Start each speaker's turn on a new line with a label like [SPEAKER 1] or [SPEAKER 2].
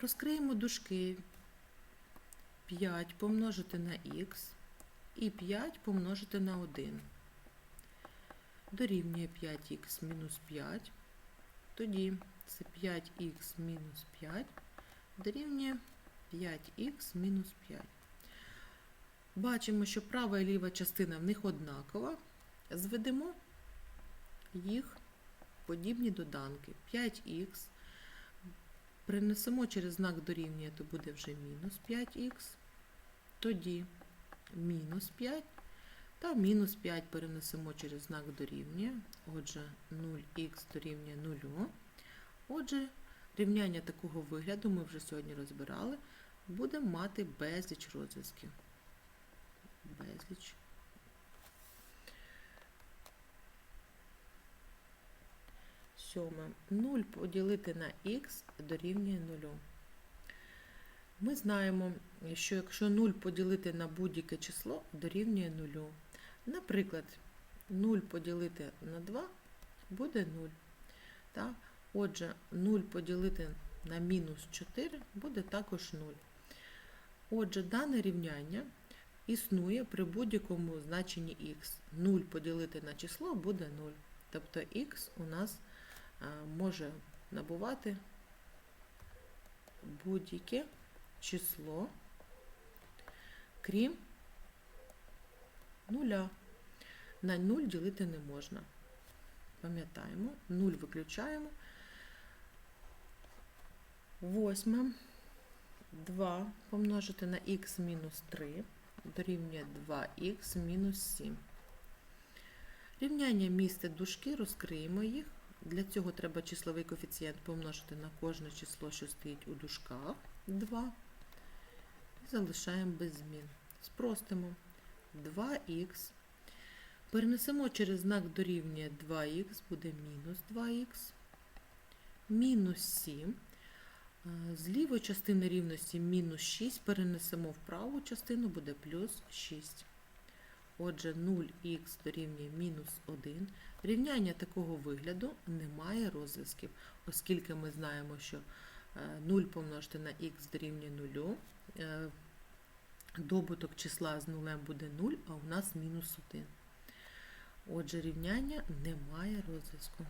[SPEAKER 1] Розкриємо дужки 5 помножити на х і 5 помножити на 1. Дорівнює 5х мінус 5. Тоді це 5х мінус 5 дорівнює 5х мінус 5. Бачимо, що права і ліва частина в них однакова. Зведемо їх подібні доданки. 5х принесемо через знак дорівнює, то буде вже мінус 5х. Тоді мінус 5 та мінус 5 перенесемо через знак дорівнює. Отже, 0х дорівнює 0. Отже, рівняння такого вигляду ми вже сьогодні розбирали. Будемо мати безліч розв'язків. Безліч. Сьоме. 0 поділити на х дорівнює 0. Ми знаємо, що якщо 0 поділити на будь-яке число, дорівнює 0. Наприклад, 0 поділити на 2 буде 0. Так? Отже, 0 поділити на мінус 4 буде також 0. Отже, дане рівняння існує при будь-якому значенні х. 0 поділити на число буде 0. Тобто х у нас а, може набувати будь-яке число, крім нуля. На 0 ділити не можна. Пам'ятаємо, 0 виключаємо. Восьме. 2 помножити на х мінус 3 дорівнює 2х мінус 7. Рівняння містить дужки, розкриємо їх. Для цього треба числовий коефіцієнт помножити на кожне число, що стоїть у дужках 2. І залишаємо без змін. Спростимо 2х. Перенесемо через знак дорівнює 2х, буде мінус 2х. Мінус 7. Е, З лівої частини рівності мінус 6 перенесемо в праву частину, буде плюс 6. Отже, 0х дорівнює мінус 1. Рівняння такого вигляду немає розв'язків, оскільки ми знаємо, що е, 0 помножити на х дорівнює 0. е, Добуток числа з нулем буде 0, а у нас мінус 1. Отже, рівняння немає розв'язку.